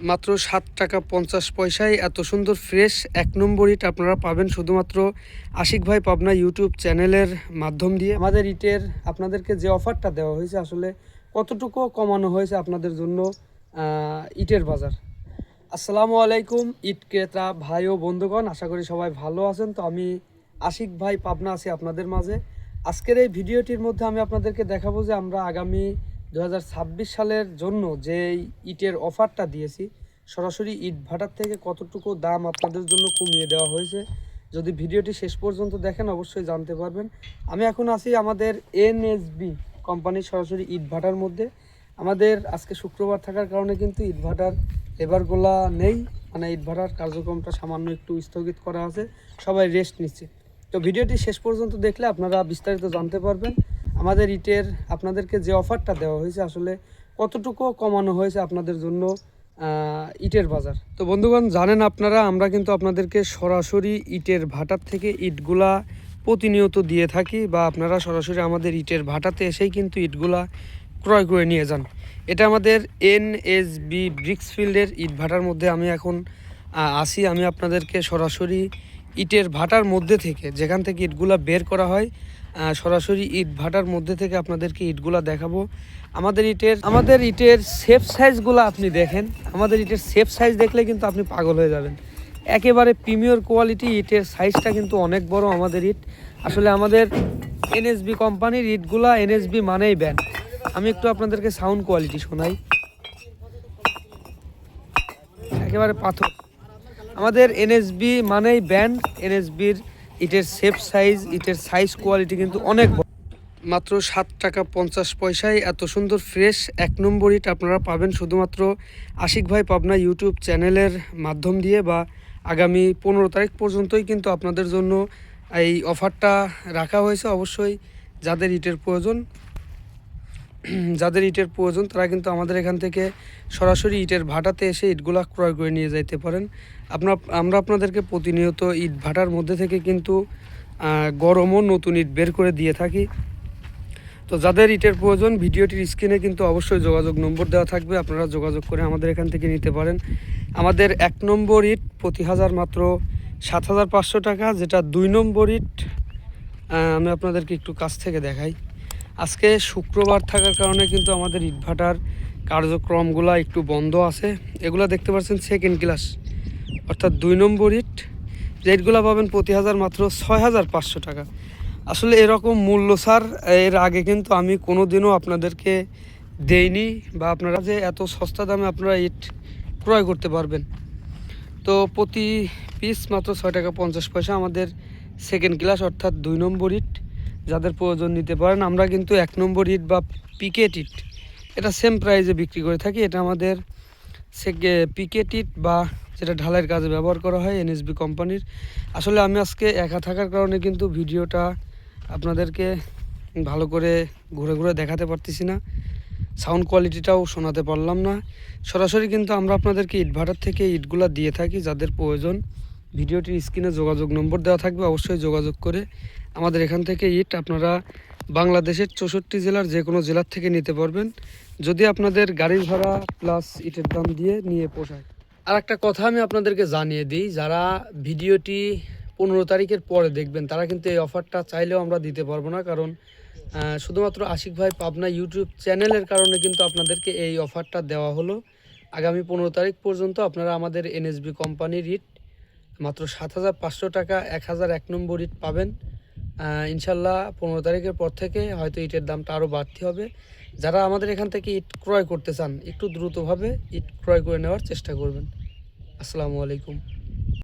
মাত্র সাত টাকা পঞ্চাশ পয়সায় এত সুন্দর ফ্রেশ এক নম্বর ইট আপনারা পাবেন শুধুমাত্র আশিক ভাই পাবনা ইউটিউব চ্যানেলের মাধ্যম দিয়ে। আমাদের ইটের আপনাদেরকে যে অফারটা দেওয়া হয়েছে, আসলে কতটুকু কমানো হয়েছে আপনাদের জন্য ইটের বাজার। আসসালামু আলাইকুম ইট ক্রেতা ভাই ও বন্ধুগণ, আশা করি সবাই ভালো আছেন। তো আমি আশিক ভাই পাবনা আছি আপনাদের মাঝে। আজকের এই ভিডিওটির মধ্যে আমি আপনাদেরকে দেখাবো যে আমরা আগামী দু হাজার ছাব্বিশ সালের জন্য যে ইটের অফারটা দিয়েছি, সরাসরি ইট ভাটার থেকে কতটুকু দাম আপনাদের জন্য কমিয়ে দেওয়া হয়েছে, যদি ভিডিওটি শেষ পর্যন্ত দেখেন অবশ্যই জানতে পারবেন। আমি এখন আছি আমাদের এনএসবি কোম্পানির সরাসরি ইট ভাটার মধ্যে। আমাদের আজকে শুক্রবার থাকার কারণে কিন্তু ইট ভাটার লেবারগুলা নেই মানে ইট ভাটার কার্যক্রমটা সামান্য একটু স্থগিত করা আছে, সবাই রেস্ট নিচ্ছে। তো ভিডিওটি শেষ পর্যন্ত দেখলে আপনারা বিস্তারিত জানতে পারবেন। আমাদের ইটের আপনাদেরকে যে অফারটা দেওয়া হয়েছে, আসলে কতটুকু কমানো হয়েছে আপনাদের জন্য ইটের বাজার? তো বন্ধুগণ, জানেন আপনারা, আমরা কিন্তু আপনাদেরকে সরাসরি ইটের ভাটার থেকে ইটগুলা প্রতিনিয়ত দিয়ে থাকি বা আপনারা সরাসরি আমাদের ইটের ভাটাতে এসেই কিন্তু ইটগুলা ক্রয় করে নিয়ে যান। এটা আমাদের এন এস বি ব্রিক্সফিল্ডের ইট ভাটার মধ্যে আমি এখন আসি। আমি আপনাদেরকে সরাসরি ইটের ভাটার মধ্যে থেকে, যেখান থেকে ইটগুলা বের করা হয় সরাসরি ইট ভাটার মধ্যে থেকে আপনাদেরকে ইটগুলা দেখাবো। আমাদের ইটের আমাদের ইটের সেফ সাইজগুলো আপনি দেখেন। আমাদের ইটের সেফ সাইজ দেখলে কিন্তু আপনি পাগল হয়ে যাবেন। একেবারে প্রিমিয়র কোয়ালিটি ইটের সাইজটা কিন্তু অনেক বড় আমাদের ইট। আসলে আমাদের এনএসবি কোম্পানির ইটগুলা এনএসবি মানেই ব্যান্ড আমি একটু আপনাদেরকে সাউন্ড কোয়ালিটি শোনাই। একেবারে পাথর। আমাদের এনএসবি মানেই ব্যান্ড এনএসবির ইটের সেফ সাইজ ইটের সাইজ কোয়ালিটি কিন্তু অনেক মাত্র সাত টাকা পঞ্চাশ পয়সায় এত সুন্দর ফ্রেশ এক নম্বর ইট আপনারা পাবেন শুধুমাত্র আশিক ভাই পাবনা ইউটিউব চ্যানেলের মাধ্যম দিয়ে বা আগামী পনেরো তারিখ পর্যন্তই কিন্তু আপনাদের জন্য এই অফারটা রাখা হয়েছে অবশ্যই। যাদের ইটের প্রয়োজন যাদের ইটের প্রয়োজন, তারা কিন্তু আমাদের এখান থেকে সরাসরি ইটের ভাটাতে এসে ইটগুলা ক্রয় করে নিয়ে যাইতে পারেন। আপনার আমরা আপনাদেরকে প্রতিনিয়ত ইট ভাটার মধ্যে থেকে কিন্তু গরমও নতুন ইট বের করে দিয়ে থাকি। তো যাদের ইটের প্রয়োজন, ভিডিওটির স্ক্রিনে কিন্তু অবশ্যই যোগাযোগ নম্বর দেওয়া থাকবে। আপনারা যোগাযোগ করে আমাদের এখান থেকে নিতে পারেন। আমাদের এক নম্বর ইট প্রতি হাজার মাত্র সাত হাজার পাঁচশো টাকা, যেটা দুই নম্বর ইট আমি আপনাদেরকে একটু কাছ থেকে দেখাই। আজকে শুক্রবার থাকার কারণে কিন্তু আমাদের ইটভাটার কার্যক্রমগুলো একটু বন্ধ আছে। এগুলো দেখতে পাচ্ছেন সেকেন্ড ক্লাস অর্থাৎ দুই নম্বর ইট। যে ইটগুলো পাবেন প্রতি হাজার মাত্র ছয় হাজার পাঁচশো টাকা। আসলে এরকম মূল্য ছাড়, এর আগে কিন্তু আমি কোনো দিনও আপনাদেরকে দেইনি বা আপনারা যে এত সস্তা দামে আপনারা ইট ক্রয় করতে পারবেন। তো প্রতি পিস মাত্র ছয় টাকা পঞ্চাশ পয়সা আমাদের সেকেন্ড ক্লাস অর্থাৎ দুই নম্বর ইট। যাদের প্রয়োজন নিতে পারেন, আমরা কিন্তু এক নম্বর ইট বা পিকেট ইট এটা সেম প্রাইজে বিক্রি করে থাকি। এটা আমাদের সেকে পিকেট ইট বা যেটা ঢালাইয়ের কাজে ব্যবহার করা হয়, এনএসবি কোম্পানির। আসলে আমি আজকে একা থাকার কারণে কিন্তু ভিডিওটা আপনাদেরকে ভালো করে ঘুরে ঘুরে দেখাতে পারতেছি না। সাউন্ড কোয়ালিটিটাও শোনাতে পারলাম না। সরাসরি কিন্তু আমরা আপনাদেরকে ইটভাটার থেকে ইটগুলা দিয়ে থাকি, যাদের প্রয়োজন। ভিডিওটির স্ক্রিনে যোগাযোগ নম্বর দেওয়া থাকবে, অবশ্যই যোগাযোগ করে আমাদের এখান থেকে ইট আপনারা বাংলাদেশের চৌষট্টি জেলার যে কোনো জেলার থেকে নিতে পারবেন। যদি আপনাদের গাড়ির ভাড়া প্লাস ইটের দাম দিয়ে নিয়ে পোষায়। আর একটা কথা আমি আপনাদেরকে জানিয়ে দিই, যারা ভিডিওটি পনেরো তারিখের পরে দেখবেন, তারা কিন্তু এই অফারটা চাইলেও আমরা দিতে পারব না। কারণ শুধুমাত্র আশিক ভাই পাবনা ইউটিউব চ্যানেলের কারণে কিন্তু আপনাদেরকে এই অফারটা দেওয়া হলো। আগামী পনেরো তারিখ পর্যন্ত আপনারা আমাদের এনএসবি কোম্পানির ইট মাত্র সাত হাজার পাঁচশো টাকা, এক হাজার এক নম্বর ইট পাবেন। ইনশাল্লাহ পনেরো তারিখের পর থেকে হয়তো ইটের দামটা আরও বাড়তি হবে। যারা আমাদের এখান থেকে ইট ক্রয় করতে চান, একটু দ্রুতভাবে ইট ক্রয় করে নেওয়ার চেষ্টা করবেন। আসসালামু আলাইকুম।